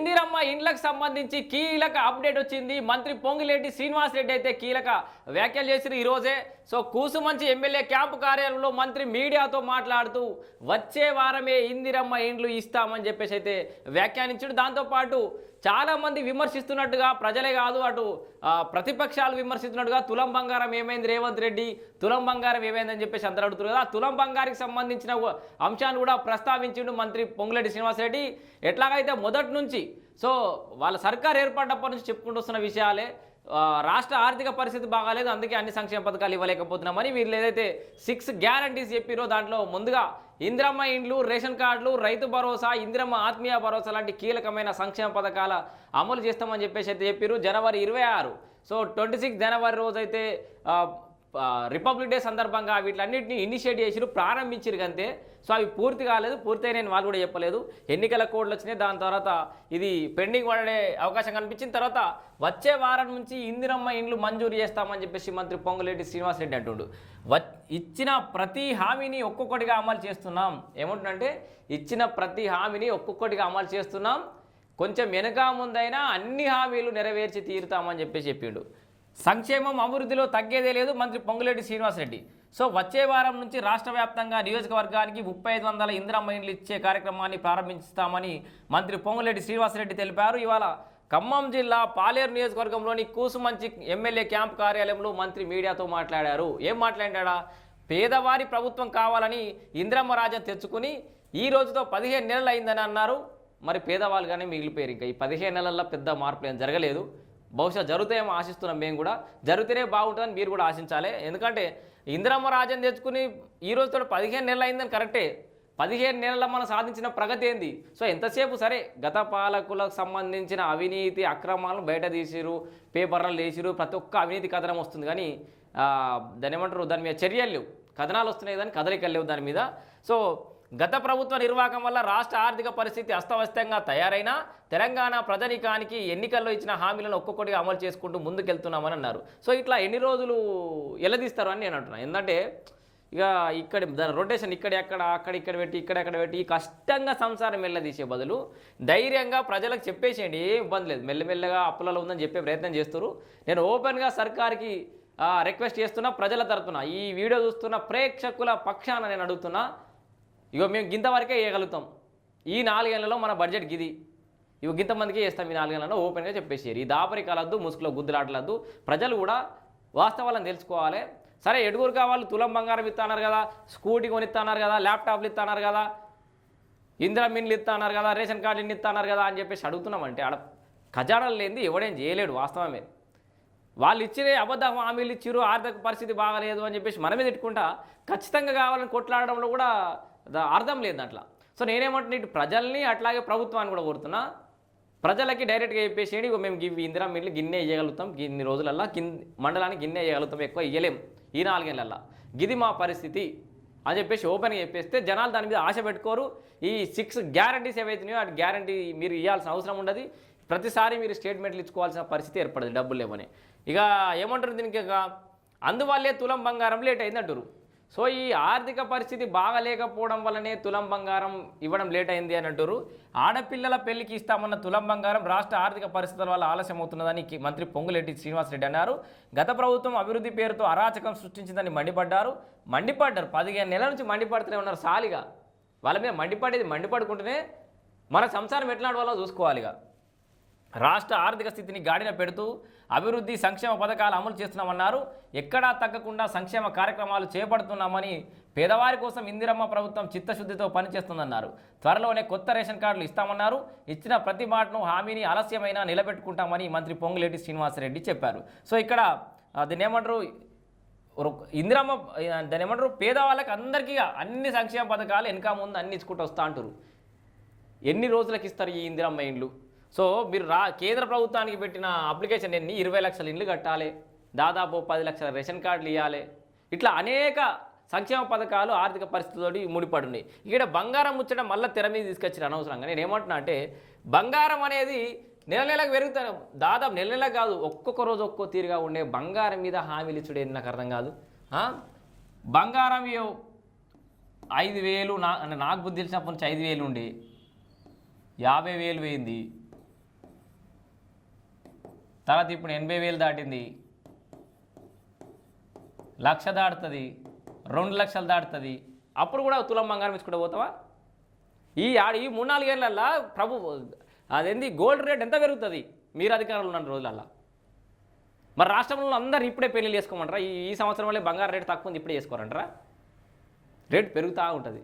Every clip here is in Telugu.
ఇందిరమ్మ ఇండ్లకు సంబంధించి కీలక అప్డేట్ వచ్చింది. మంత్రి పొంగిరెడ్డి శ్రీనివాస్ రెడ్డి అయితే కీలక వ్యాఖ్యలు చేసిన ఈరోజే. సో కూసుమంచి ఎమ్మెల్యే క్యాంపు కార్యాలయంలో మంత్రి మీడియాతో మాట్లాడుతూ వచ్చే వారమే ఇందిరమ్మ ఇండ్లు ఇస్తామని చెప్పేసి అయితే వ్యాఖ్యానించాడు. దాంతోపాటు చాలామంది విమర్శిస్తున్నట్టుగా ప్రజలే కాదు అటు ప్రతిపక్షాలు విమర్శిస్తున్నట్టుగా తులం బంగారం ఏమైంది రేవంత్ రెడ్డి? తులం బంగారం ఏమైందని చెప్పేసి అందరూ అడుగుతున్నారు కదా. తులం బంగారికి సంబంధించిన అంశాన్ని కూడా ప్రస్తావించిండు మంత్రి పొంగులేటి శ్రీనివాసరెడ్డి ఎట్లాగైతే మొదటి నుంచి సో వాళ్ళ సర్కార్ ఏర్పడ్డప్పటి నుంచి చెప్పుకుంటూ వస్తున్న విషయాలే. రాష్ట్ర ఆర్థిక పరిస్థితి బాగాలేదు అందుకే అన్ని సంక్షేమ పథకాలు ఇవ్వలేకపోతున్నామని వీళ్ళు ఏదైతే సిక్స్ గ్యారంటీస్ చెప్పిరో దాంట్లో ముందుగా ఇందిరమ్మ ఇండ్లు రేషన్ కార్డులు రైతు భరోసా ఇందిరమ్మ ఆత్మీయ భరోసా లాంటి కీలకమైన సంక్షేమ పథకాల అమలు చేస్తామని చెప్పేసి అయితే చెప్పారు. జనవరి ఇరవై ఆరు. సో ట్వంటీ సిక్స్ జనవరి రోజు అయితే రిపబ్లిక్ డే సందర్భంగా వీటిలన్నింటినీ ఇనిషియేట్ చేసిరు ప్రారంభించారు అంతే సో అవి పూర్తి కాలేదు పూర్తి నేను వాళ్ళు కూడా చెప్పలేదు. ఎన్నికల కోడ్లు వచ్చినాయి దాని తర్వాత ఇది పెండింగ్ పడే అవకాశం కనిపించిన తర్వాత వచ్చే వారం నుంచి ఇందిరమ్మ ఇండ్లు మంజూరు చేస్తామని చెప్పేసి మంత్రి పొంగులేటి శ్రీనివాసరెడ్డి అంటుండు. ఇచ్చిన ప్రతి హామీని ఒక్కొక్కటిగా అమలు చేస్తున్నాం. ఏమంటుందంటే ఇచ్చిన ప్రతి హామీని ఒక్కొక్కటిగా అమలు చేస్తున్నాం. కొంచెం వెనక ముందైనా అన్ని హామీలు నెరవేర్చి తీరుతామని చెప్పేసి చెప్పిండు. సంక్షేమం అభివృద్ధిలో తగ్గేదే లేదు మంత్రి పొంగులేటి శ్రీనివాసరెడ్డి. సో వచ్చే వారం నుంచి రాష్ట్ర వ్యాప్తంగా నియోజకవర్గానికి ముప్పై ఐదు వందల ఇందిరమ్మ ఇండ్లు ఇచ్చే కార్యక్రమాన్ని ప్రారంభిస్తామని మంత్రి పొంగులేటి శ్రీనివాసరెడ్డి తెలిపారు. ఇవాళ ఖమ్మం జిల్లా పాలేరు నియోజకవర్గంలోని కూసుమంచి ఎమ్మెల్యే క్యాంప్ కార్యాలయంలో మంత్రి మీడియాతో మాట్లాడారు. ఏం మాట్లాడాడా? పేదవారి ప్రభుత్వం కావాలని ఇందిరమ్మ రాజా తెచ్చుకుని ఈ రోజుతో పదిహేను నెలలు అయిందని అన్నారు. మరి పేదవాళ్ళుగానే మిగిలిపోయారు ఇంకా. ఈ పదిహేను నెలల్లో పెద్ద మార్పులు ఏం జరగలేదు. బహుశా జరుగుతాయేమో ఆశిస్తున్నాం మేము కూడా. జరిగితేనే బాగుంటుందని మీరు కూడా ఆశించాలి. ఎందుకంటే ఇందిరమ్మ రాజ్యం తెచ్చుకుని ఈ రోజుతో పదిహేను నెలలు అయిందని కరెక్టే. పదిహేను నెలల మనం సాధించిన ప్రగతి ఏంది? సో ఎంతసేపు సరే గత పాలకులకు సంబంధించిన అవినీతి అక్రమాలను బయట తీసిరు పేపర్లు వేసిరు ప్రతి ఒక్క అవినీతి కథనం వస్తుంది. కానీ దాని ఏమంటారు? దాని మీద చర్యలు లేవు. కథనాలు వస్తున్నాయి కానీ కదలికలు లేవు దాని మీద. సో గత ప్రభుత్వ నిర్వాహకం వల్ల రాష్ట్ర ఆర్థిక పరిస్థితి అస్తవ్యస్తంగా తయారైనా తెలంగాణ ప్రజనికానికి ఎన్నికల్లో ఇచ్చిన హామీలను ఒక్కొక్కటిగా అమలు చేసుకుంటూ ముందుకెళ్తున్నామని అన్నారు. సో ఇట్లా ఎన్ని రోజులు ఎలదీస్తారు అని నేను అంటున్నాను ఎందుకంటే ఇక ఇక్కడ దాని రొటేషన్ ఇక్కడ ఎక్కడ అక్కడ ఇక్కడ పెట్టి ఇక్కడ ఎక్కడ పెట్టి కష్టంగా సంసారం వెళ్ళదీసే బదులు ధైర్యంగా ప్రజలకు చెప్పేసేయండి. ఏం ఇబ్బంది లేదు. మెల్లమెల్లగా అప్పులలో ఉందని చెప్పే ప్రయత్నం చేస్తారు. నేను ఓపెన్గా సర్కార్కి రిక్వెస్ట్ చేస్తున్నా ప్రజల తరపున. ఈ వీడియో చూస్తున్న ప్రేక్షకుల పక్షాన నేను అడుగుతున్నా ఇగో మేము గింత వరకే వేయగలుగుతాం. ఈ నాలుగేళ్ళలో మన బడ్జెట్ గిది. ఇవి గింతమందికి వేస్తాం ఈ నాలుగేళ్ళలో ఓపెన్గా చెప్పేసారు. ఈ దాపరికాలద్దు ముసుగులో గుద్దులాటలద్దు ప్రజలు కూడా వాస్తవాలను తెలుసుకోవాలి. సరే ఎడుగురు కావాలి తులం బంగారం ఇస్తాన్నారు కదా స్కూటీ కొనిస్తున్నారు కదా ల్యాప్టాప్లు ఇస్తున్నారు కదా ఇందిరా మిన్లు ఇస్తున్నారు కదా రేషన్ కార్డులు ఇస్తున్నారు కదా అని చెప్పేసి అడుగుతున్నామంటే ఆడ ఖజానాలు లేనిది ఎవడేం చేయలేడు వాస్తవమే. వాళ్ళు ఇచ్చిన అబద్ధ హామీలు ఇచ్చిరు ఆర్థిక పరిస్థితి బాగాలేదు అని చెప్పేసి మనమే తిట్టుకుంటా ఖచ్చితంగా కావాలని కొట్లాడడంలో కూడా అర్థం లేదు అట్లా. సో నేనేమంటున్నా ఇటు ప్రజల్ని అట్లాగే ప్రభుత్వాన్ని కూడా కోరుతున్నా. ప్రజలకి డైరెక్ట్గా చెప్పేసేయండి మేము గివి ఇందిరా మిల్లు గిన్నె ఇవ్వగలుగుతాం ఇన్ని రోజులల్లా కింద మండలానికి గిన్నె ఇవ్వగలుగుతాం ఎక్కువ ఇవ్వలేం ఈ నాలుగేళ్ళల్లా గిది మా పరిస్థితి అని చెప్పేసి ఓపెన్గా చెప్పేస్తే జనాలు దాని మీద ఆశ పెట్టుకోరు. ఈ సిక్స్ గ్యారంటీస్ ఏవైతున్నాయో అటు గ్యారంటీ మీరు ఇవ్వాల్సిన అవసరం ఉండదు. ప్రతిసారి మీరు స్టేట్మెంట్లు ఇచ్చుకోవాల్సిన పరిస్థితి ఏర్పడదు డబ్బులు లేవని. ఇక ఏమంటారు దీనికి ఇక? అందువల్లే తులం బంగారం లేట్ అయింది అంటారు సో ఈ ఆర్థిక పరిస్థితి బాగా లేకపోవడం వల్లనే తులం బంగారం ఇవ్వడం లేట్ అయింది అని అంటారు. ఆడపిల్లల పెళ్ళికి ఇస్తామన్న తులం బంగారం రాష్ట్ర ఆర్థిక పరిస్థితుల వల్ల ఆలస్యం అవుతున్నదని మంత్రి పొంగులేటి శ్రీనివాసరెడ్డి అన్నారు. గత ప్రభుత్వం అభివృద్ధి పేరుతో అరాచకం సృష్టించిందని మండిపడ్డారు. మండిపడ్డారు. పదిహేను నెలల నుంచి మండిపడుతూనే ఉన్నారు సాలిగా. వాళ్ళ మీద మండిపడేది మండిపడుకుంటూనే మన సంసారం ఎట్లాంటి నడవాలో చూసుకోవాలిగా. రాష్ట్ర ఆర్థిక స్థితిని గాడిన పెడుతూ అభివృద్ధి సంక్షేమ పథకాలు అమలు చేస్తున్నామన్నారు. ఎక్కడా తగ్గకుండా సంక్షేమ కార్యక్రమాలు చేపడుతున్నామని పేదవారి కోసం ఇందిరమ్మ ప్రభుత్వం చిత్తశుద్ధితో పనిచేస్తుందన్నారు. త్వరలోనే కొత్త రేషన్ కార్డులు ఇస్తామన్నారు. ఇచ్చిన ప్రతి మాటను హామీని ఆలస్యమైనా నిలబెట్టుకుంటామని మంత్రి పొంగులేటి శ్రీనివాసరెడ్డి చెప్పారు. సో ఇక్కడ ఆ, దీన్ని ఏమంటారు ఇందిరమ్మ దాని ఏమంటారు పేదవాళ్ళకి అందరికీ అన్ని సంక్షేమ పథకాలు వెనక ముందు అన్ని ఇచ్చుకుంటూ వస్తూ అంటారు ఎన్ని రోజులకు ఇస్తారు ఈ ఇందిరమ్మ ఇండ్లు? సో మీరు రా కేంద్ర ప్రభుత్వానికి పెట్టిన అప్లికేషన్ ఎన్ని ఇరవై లక్షల ఇండ్లు కట్టాలి దాదాపు పది లక్షల రేషన్ కార్డులు ఇవ్వాలి ఇట్లా అనేక సంక్షేమ పథకాలు ఆర్థిక పరిస్థితులతో ముడిపడున్నాయి ఇక్కడ బంగారం ముచ్చడం మళ్ళీ తెర మీద తీసుకొచ్చిన అనవసరంగా. నేను ఏమంటున్నా అంటే బంగారం అనేది నెల నెలకు పెరుగుతాను దాదాపు నెల నెల కాదు ఒక్కొక్క రోజు ఒక్కో తీరుగా ఉండే బంగారం మీద హామీలు ఇచ్చుడే నాకు అర్థం కాదు. బంగారం ఐదు వేలు నా నాకు బుద్ధి తెలిసినప్పటి నుంచి ఐదు వేలు ఉండి. యాభై వేలు పోయింది. తర్వాత ఇప్పుడు ఎనభై వేలు దాటింది. లక్ష దాటుతుంది రెండు లక్షలు దాటుతుంది. అప్పుడు కూడా తులం బంగారం ఇచ్చుకుంటూ పోతావా? ఈ ఆడ ఈ మూడు నాలుగేళ్ళల్లో ప్రభు అదేంది గోల్డ్ రేట్ ఎంత పెరుగుతుంది? మీరు అధికారంలో ఉన్న రోజులల్లా. మరి రాష్ట్రంలో అందరు ఇప్పుడే పెళ్ళి చేసుకోమంటారా? ఈ ఈ సంవత్సరం వల్లే బంగారు రేటు తక్కువ ఉంది ఇప్పుడే చేసుకోరంటారా రేటు పెరుగుతూ ఉంటుంది.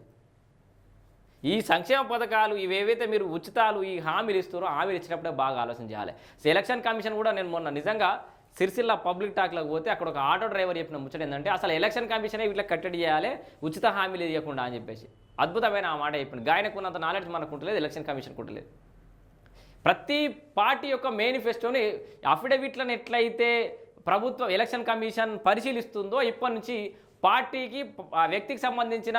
ఈ సంక్షేమ పథకాలు ఇవేవైతే మీరు ఉచితాలు ఈ హామీలు ఇస్తారో హామీలు ఇచ్చినప్పుడే బాగా ఆలోచన చేయాలి. సో ఎలక్షన్ కమిషన్ కూడా నేను మొన్న నిజంగా సిరిసిల్ల పబ్లిక్ టాక్లోకి పోతే అక్కడ ఒక ఆటో డ్రైవర్ చెప్పిన ముచ్చట ఏంటంటే అసలు ఎలక్షన్ కమిషనే వీటిలో కట్టడి చేయాలి? ఉచిత హామీలు ఇవ్వకుండా అని చెప్పేసి. అద్భుతమైన ఆ మాట చెప్పింది గాయనకు ఉన్నంత నాలెడ్జ్ మనకు ఉంటలేదు ఎలక్షన్ కమిషన్ ఉండలేదు ప్రతి పార్టీ యొక్క మేనిఫెస్టోని అఫిడవిట్లను ఎట్లయితే ప్రభుత్వం ఎలక్షన్ కమిషన్ పరిశీలిస్తుందో ఇప్పటి నుంచి పార్టీకి ఆ వ్యక్తికి సంబంధించిన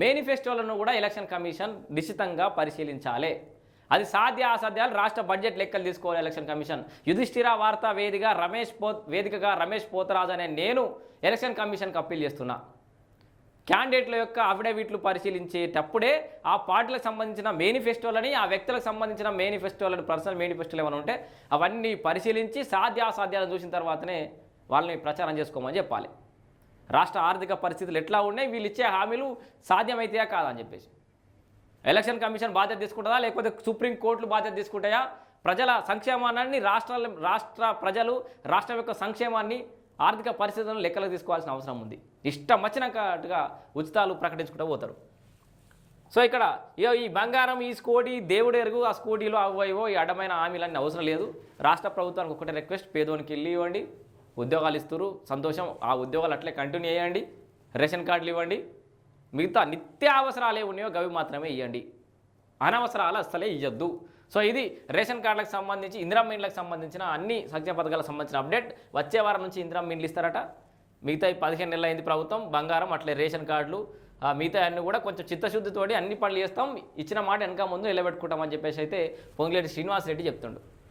మేనిఫెస్టోలను కూడా ఎలక్షన్ కమిషన్ నిశ్చితంగా పరిశీలించాలి. అది సాధ్య అసాధ్యాలు రాష్ట్ర బడ్జెట్ లెక్కలు తీసుకోవాలి ఎలక్షన్ కమిషన్. యుధిష్ఠిర వార్తా వేదిక రమేష్ పో వేదికగా రమేష్ పోతరాజ్ అనే నేను ఎలక్షన్ కమిషన్కి అప్పీల్ చేస్తున్నా. క్యాండిడేట్ల యొక్క అఫిడవిట్లు పరిశీలించేటప్పుడే ఆ పార్టీలకు సంబంధించిన మేనిఫెస్టోలని ఆ వ్యక్తులకు సంబంధించిన మేనిఫెస్టోలను పర్సనల్ మేనిఫెస్టోలు ఏమైనా ఉంటే అవన్నీ పరిశీలించి సాధ్యాసాధ్యాలు చూసిన తర్వాతనే వాళ్ళని ప్రచారం చేసుకోమని చెప్పాలి. రాష్ట్ర ఆర్థిక పరిస్థితులు ఎట్లా ఉన్నాయి వీళ్ళు ఇచ్చే హామీలు సాధ్యమైతాయా కాదా అని చెప్పేసి. ఎలక్షన్ కమిషన్ బాధ్యత తీసుకుంటుందా లేకపోతే సుప్రీం కోర్టులు బాధ్యత తీసుకుంటాయా? ప్రజల సంక్షేమాన్ని రాష్ట్రాల రాష్ట్ర ప్రజలు రాష్ట్రం యొక్క సంక్షేమాన్ని ఆర్థిక పరిస్థితులను లెక్కలకు తీసుకోవాల్సిన అవసరం ఉంది. ఇష్టం వచ్చినట్టుగా ఉచితాలు ప్రకటించుకుంటూ పోతారు. సో ఇక్కడ ఇగో ఈ బంగారం ఈ స్కోటి దేవుడు ఎరుగు ఆ స్కూటీలో అవో ఈ అడ్డమైన హామీలన్నీ అవసరం లేదు. రాష్ట్ర ప్రభుత్వానికి ఒకటే రిక్వెస్ట్ పేదోనికి వెళ్ళి ఇవ్వండి. ఉద్యోగాలు ఇస్తారు సంతోషం. ఆ ఉద్యోగాలు అట్లే కంటిన్యూ చేయండి. రేషన్ కార్డులు ఇవ్వండి. మిగతా నిత్య అవసరాలు ఏ ఉన్నాయో గవి మాత్రమే ఇవ్వండి అనవసరాలు అస్సలే ఇవ్వద్దు సో ఇది రేషన్ కార్డులకు సంబంధించి ఇందిరా మీన్లకు సంబంధించిన అన్ని సంక్షేమ పథకాలకు సంబంధించిన అప్డేట్. వచ్చే వారం నుంచి ఇందిరా మీన్లు ఇస్తారట. మిగతా పదిహేను నెలలు అయింది ప్రభుత్వం. బంగారం అట్లే రేషన్ కార్డులు ఆ మిగతా అన్ని కూడా కొంచెం చిత్తశుద్ధితోటి అన్ని పనులు చేస్తాం. ఇచ్చిన మాట వెనక ముందు నిలబెట్టుకుంటామని చెప్పేసి అయితే పొంగిలేటి శ్రీనివాసరెడ్డి చెప్తుండు.